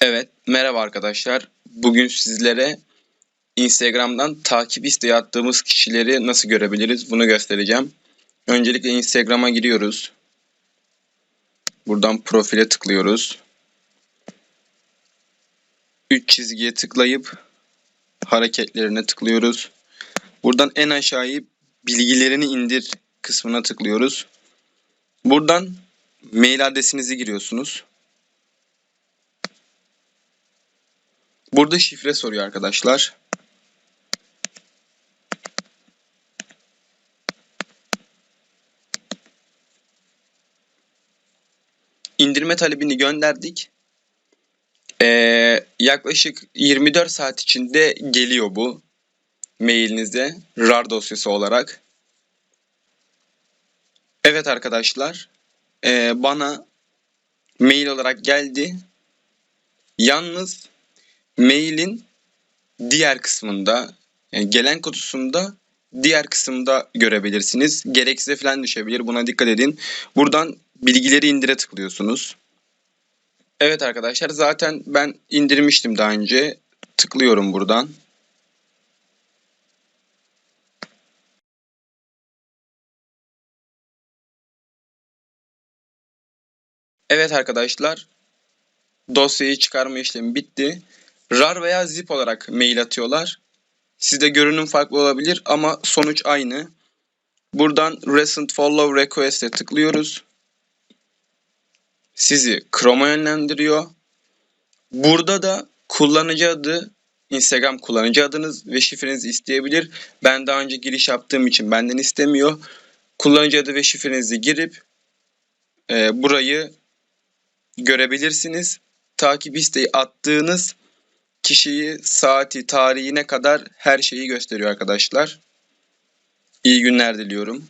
Evet, merhaba arkadaşlar. Bugün sizlere Instagram'dan takip isteği attığımız kişileri nasıl görebiliriz bunu göstereceğim. Öncelikle Instagram'a giriyoruz. Buradan profile tıklıyoruz. Üç çizgiye tıklayıp hareketlerine tıklıyoruz. Buradan en aşağıyı bilgilerini indir kısmına tıklıyoruz. Buradan mail adresinizi giriyorsunuz. Burada şifre soruyor arkadaşlar. İndirme talebini gönderdik. Ee, yaklaşık 24 saat içinde geliyor bu mailinize RAR dosyası olarak. Evet arkadaşlar, ee, bana mail olarak geldi. Yalnız mailin diğer kısmında yani gelen kutusunda diğer kısımda görebilirsiniz. Gereksize falan düşebilir. Buna dikkat edin. Buradan bilgileri indire tıklıyorsunuz. Evet arkadaşlar zaten ben indirmiştim daha önce. Tıklıyorum buradan. Evet arkadaşlar dosyayı çıkarma işlemi bitti. RAR veya zip olarak mail atıyorlar. Sizde görünüm farklı olabilir ama sonuç aynı. Buradan Recent Follow Request'e tıklıyoruz. Sizi Chrome'a yönlendiriyor. Burada da kullanıcı adı, Instagram kullanıcı adınız ve şifrenizi isteyebilir. Ben daha önce giriş yaptığım için benden istemiyor. Kullanıcı adı ve şifrenizi girip e, burayı görebilirsiniz. Takip isteği attığınız kişiyi, saati, tarihine kadar her şeyi gösteriyor arkadaşlar. İyi günler diliyorum.